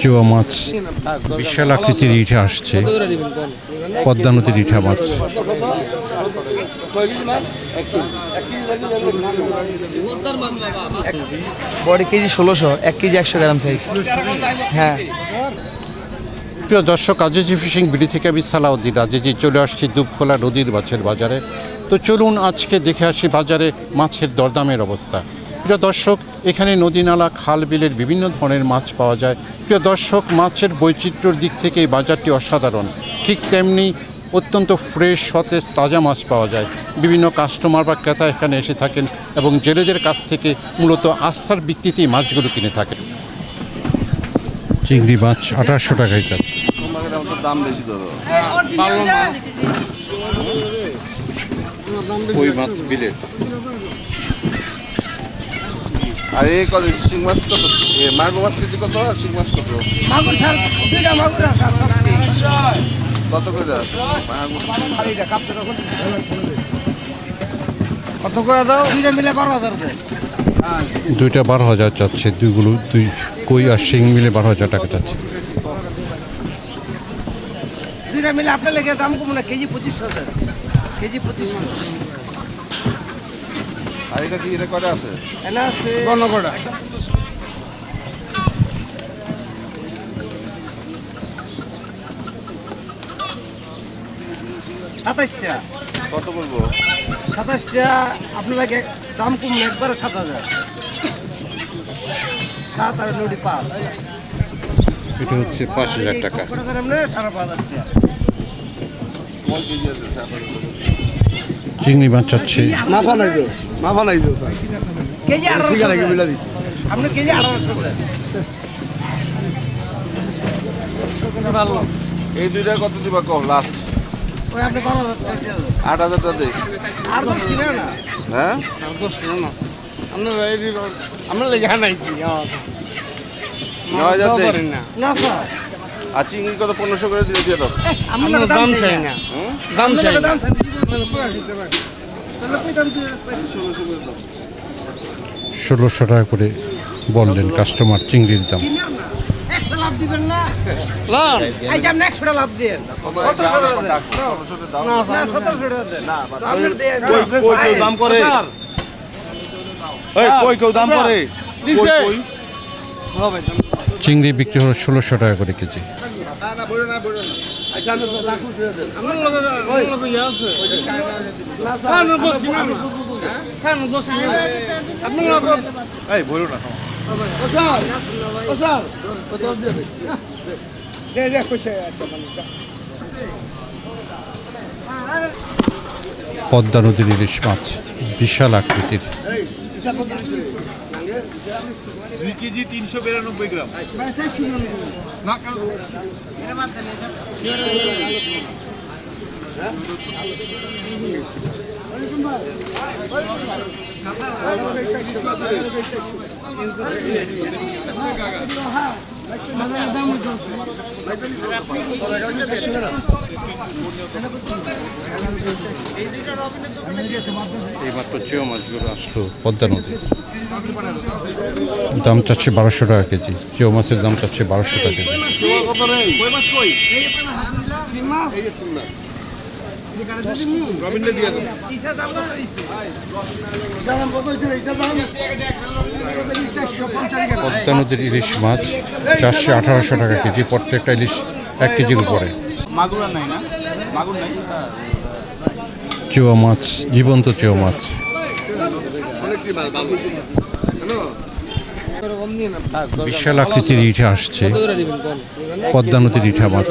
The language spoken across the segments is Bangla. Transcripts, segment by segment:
চুয়া মাছ বিশাল আকৃতির ইঠা আসছে। পদ্মা নদীর ইঠা মাছ। বডি কেজি ষোলোশো এক কেজি একশো গ্রাম সাইজ হ্যাঁ। প্রিয় দর্শক আজিজি ফিশিং বিডি থেকে আমি সালাউদ্দিন আজিজি চলে আসছি দুপখোলা নদীর মাছের বাজারে। তো চলুন আজকে দেখে আসি বাজারে মাছের দরদামের অবস্থা। প্রিয় দর্শক এখানে নদী নালা খাল বিলের বিভিন্ন ধরনের মাছ পাওয়া যায়। প্রিয় দর্শক মাছের বৈচিত্র্যর দিক থেকে এই বাজারটি অসাধারণ। ঠিক তেমনি অত্যন্ত ফ্রেশ সতেজ তাজা মাছ পাওয়া যায়। বিভিন্ন কাস্টমার বা ক্রেতা এখানে এসে থাকেন এবং জেলেদের কাছ থেকে মূলত আস্থার ভিত্তিতেই মাছগুলো কিনে থাকেন। চিংড়ি মাছ আঠাশশো টাকায় যাচ্ছে। দাম বেশি তো কই মাছ বিলেট আর এই কত শিং মাছ কত? এ মাগুর মাছ কেজি কত আর শিং মাছ কত? মাগুর স্যার দুইটা মাগুর আছে কত করে কত করে দাও? দুইটা মিলে বারো হাজার দুইটা বারো হাজার যাচ্ছে দুইগুলো দুই কই আর শিং মিলে বারো হাজার টাকা চাচ্ছে দুইটা মিলে আপনার লেগে দাম কম না কেজি পঁচিশশো হাজার কেজি পঁচিশশো। আর এটা কি এটা আছে? এনা আছে গণকটা সাতাশটা কত বলব? সাতাশটা আপনার দাম কম না একবারে সাত হাজার। সাত আর নদী পাঁচ। এটা হচ্ছে পাঁচ হাজার টাকা। সাড়ে পাঁচ হাজার টাকা? চিংড়ি মাছ যাচ্ছে মাফা নাই তো মাফা নাই তো স্যার। কেজি আঠারোশো ঠিক আছে দেন। মিলা দিছি? আপনি কেজি আঠারোশো দেন ভালো এই দুইটা কত দিবা কম লাস্ট ওই আপনি বারো হাজার টাকা দিয়ে দেন। আট হাজার টাকা দিই আর দশ কিনে না? হ্যাঁ? আর দশ কিনে না। আপনার আমরা লেগে নাই কি? নয় হাজার দিই না। স্যার। আর চিংড়ি কত পনেরোশো করে দিয়ে দিয়ে দাও। আমরা দাম চাই না। দাম চাই দাম চাই ষোলোশো টাকা করে বললেন কাস্টমার চিংড়ির দাম। চিংড়ি বিক্রি হলো ষোলোশো টাকা করে কেজি। এই বলো না পদ্মা নদীর ইলিশ মাছ বিশাল আকৃতির। দুই কেজি তিনশো বিরানব্বই গ্রাম। না কেন? এইমাত্র চেও মাছগুলো আসলো। পদ্মা নদী। দাম চাচ্ছে বারোশো টাকা কেজি। চেও মাছের দাম চাচ্ছে বারোশো টাকা কেজি। রবীন্দ্র দিয়ে দাম কত হয়েছে দাম? পদ্মা নদীর ইলিশ মাছ চারশো আঠারোশো টাকা কেজি প্রত্যেকটা ইলিশ এক কেজির উপরে। মাগুর আর নাই না? মাগুর নাই? চেওয়া মাছ জীবন্ত চেওয়া মাছ। বিশাল আকৃতির ইঠা আসছে পদ্মা নদীর ইঠা মাছ।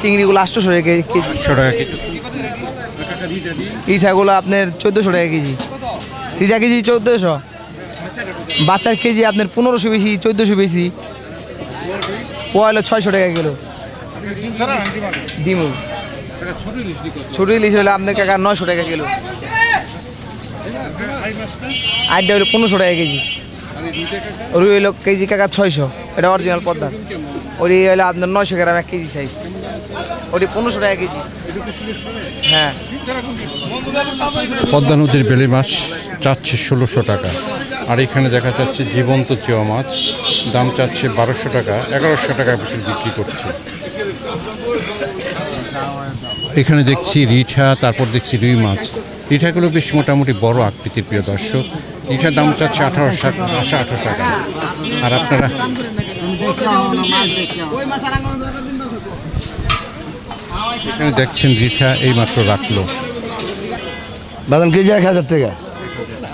চিংড়িগুলো আটশোশো কেজি। টাকা কেজি। রিঠাগুলো আপনার চোদ্দোশো টাকা কেজি। রিঠা কেজি চোদ্দোশো। বাচ্চার কেজি আপনার পনেরোশো বেশি চোদ্দোশো বেশি। পোয়া হলো ছয়শো টাকা কিলো। ডিমু ছোটো ইলিশ হলে আপনার কাকা নয়শো টাকা কিলো। আটটা হলো পনেরোশো টাকা কেজি। রুই হলো কেজি কাকা ছয়শো। এটা অরিজিনাল পদ্মা। ওই হলো আপনার নয়শো গ্রাম এক কেজি সাইজ ওটি পনেরোশো টাকা কেজি। হ্যাঁ। পদ্মা নদীর বেলে মাছ চাচ্ছে ষোলোশো টাকা। আর এখানে দেখা যাচ্ছে জীবন্ত চেওয়া মাছ, দাম চাচ্ছে বারোশো টাকা, এগারোশো টাকা বিক্রি করছে। এখানে দেখছি রিঠা, তারপর দেখছি রুই মাছ। রিঠাগুলো বেশ মোটামুটি বড় আকৃতির প্রিয় দর্শক। রিঠার দাম চাচ্ছে আঠারোশো আশা আঠারো টাকা। আর আপনারা এখানে দেখছেন রিঠা এইমাত্র রাখল। বাদাম কেজি এক হাজার টাকা।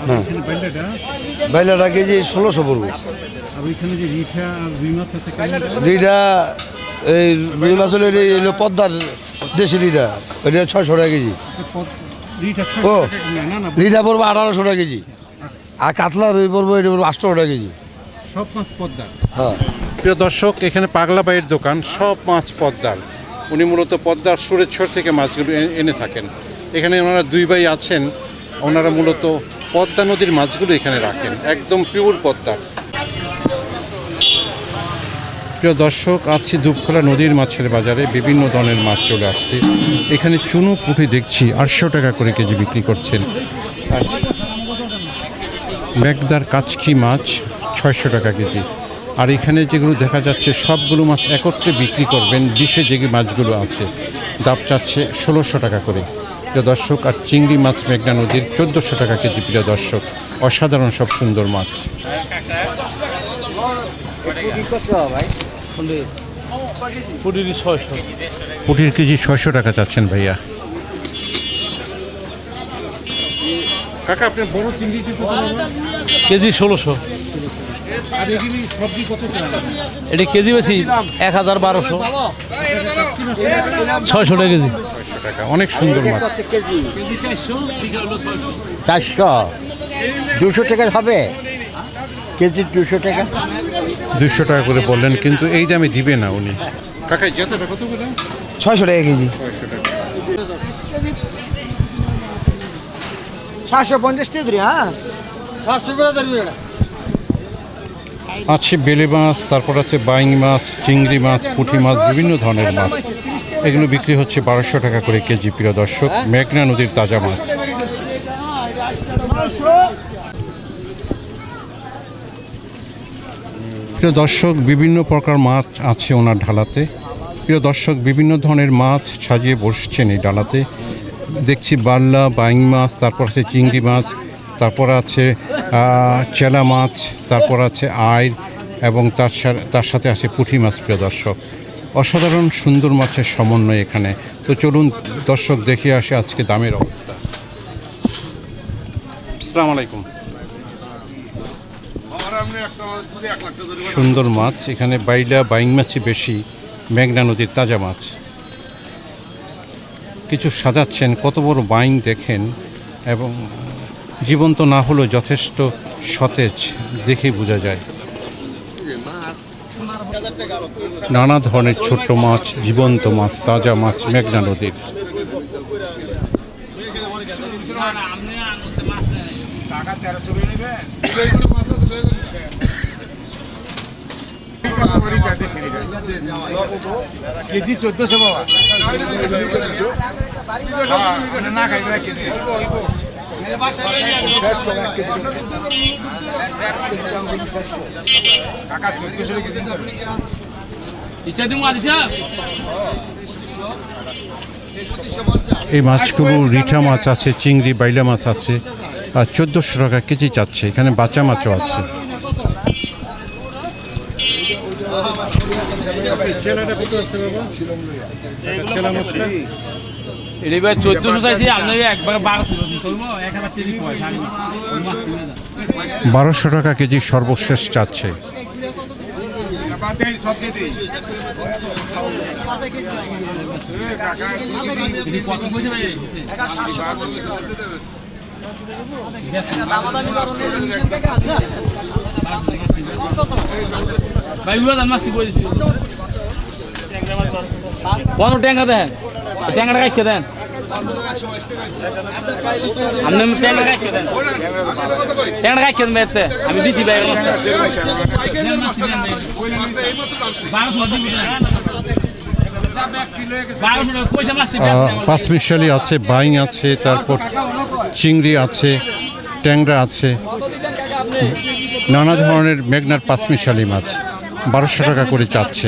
হ্যাঁ। বাইলাটা কেজি ষোলোশো পড়বে। রিটা এই রুই মাছ হলো পদ্মার দেশি রিটা ওইটা ছয়শো টাকা কেজি। ও রিটা পড়ব আঠারোশো টাকা কেজি। আর কাতলা রুই পড়ব এটা পড়ব আটশো টাকা কেজি। সব মাছ পদ্মার। হ্যাঁ। প্রিয় দর্শক এখানে পাগলা বাইয়ের দোকান সব মাছ পদ্মার। উনি মূলত পদ্মার সুরেশ্বর থেকে মাছগুলো এনে থাকেন। এখানে ওনারা দুই ভাই আছেন। ওনারা মূলত পদ্মা নদীর মাছগুলো এখানে রাখেন। একদম পিওর পদ্মার প্রিয় দর্শক আছি দুপখোলা নদীর মাছের বাজারে বিভিন্ন ধরনের মাছ চলে আসছে। এখানে চুনো পুঁটি দেখছি, আটশো টাকা করে কেজি বিক্রি করছেন। মেঘদার কাচকি মাছ, ছয়শো টাকা কেজি। আর এখানে যেগুলো দেখা যাচ্ছে সবগুলো মাছ একত্রে বিক্রি করবেন ডিশে যে মাছগুলো আছে। দাম চাচ্ছে ষোলোশো টাকা করে। প্রিয় দর্শক আর চিংড়ি মাছ মেঘনা নদীর চোদ্দোশো টাকা কেজি প্রিয় দর্শক। অসাধারণ সব সুন্দর মাছ। পুটির কেজি ছয়শো টাকা চাচ্ছেন ভাইয়া। কাকা আপনি বড় কত কেজি ষোলোশো। এটা কেজি বেশি এক হাজার বারোশো। ছয়শো টাকা কেজি। টাকা অনেক সুন্দর মাছ। চারশো। দুশো টাকা হবে? কেজি দুশো টাকা। দুশো টাকা করে বললেন কিন্তু এই দামে দিবে না উনি। কাকা জেতাটা কত করে ছয়শো টাকা কেজি। ছয়শো টাকা। সাতশো পঞ্চাশ টাকা হ্যাঁ? সাতশো করে ধরবি আছে বেলে মাছ, তারপর আছে বাইং মাছ, চিংড়ি মাছ, পুঁটি মাছ, বিভিন্ন ধরনের মাছ। এগুলো বিক্রি হচ্ছে বারোশো টাকা করে কেজি, প্রিয় দর্শক। মেঘনা নদীর তাজা মাছ। প্রিয় দর্শক, বিভিন্ন প্রকার মাছ আছে ওনার ঢালাতে। প্রিয় দর্শক, বিভিন্ন ধরনের মাছ সাজিয়ে বসছেন এই ডালাতে দেখছি বাল্লা, বাইং মাছ, তারপর আছে চিংড়ি মাছ, তারপর আছে চেলা মাছ, তারপর আছে আইর এবং তার তার সাথে আছে পুঁটি মাছ, প্রিয় দর্শক। অসাধারণ সুন্দর মাছের সমন্বয় এখানে। তো চলুন দর্শক দেখে আসে আজকে দামের অবস্থা। আসসালামু আলাইকুম। সুন্দর মাছ, এখানে বাইলা, বাইং মাছই বেশি মেঘনা নদীর তাজা মাছ। কিছু সাজাচ্ছেন, কত বড় বাইং দেখেন এবং জীবন্ত না হলেও যথেষ্ট সতেজ দেখে বোঝা যায় নানা ধরনের ছোট্ট মাছ জীবন্ত মাছ তাজা মাছ মেঘনা নদীর কেজি চোদ্দশো বাবা না খাইবে কেজি এই মাছগুলো রিঠা মাছ আছে, চিংড়ি, বাইলা মাছ আছে, আর চোদ্দোশো টাকা কেজি চাচ্ছে এখানে বাচ্চা মাছও আছে। এটা এবার চোদ্দশো চাইছি আপনাকে একবার বারোশো মাছ। বারোশো টাকা কেজি সর্বশেষ চাচ্ছে। কত ভাই দাম মাস্তি বলেছি কোন ট্যাঙ্গা দেন ট্যাঙ্গাটা রাখতে দেন আপনি মেতে আমি দিছি ভাই পাঁচমিশালি আছে, বাইং আছে, তারপর চিংড়ি আছে, ট্যাংরা আছে। নানা ধরনের মেঘনার পাঁচমিশালি মাছ। বারোশো টাকা করে চাচ্ছে।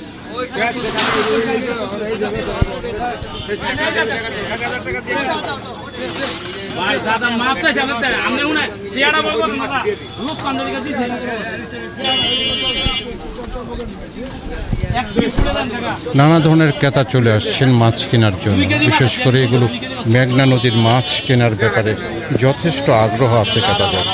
ভাই, দাদা উনি কান দিছে। নানা ধরনের ক্রেতা চলে আসছেন মাছ কেনার জন্য। বিশেষ করে এগুলো মেঘনা নদীর মাছ কেনার ব্যাপারে যথেষ্ট আগ্রহ আছে ক্রেতাদের।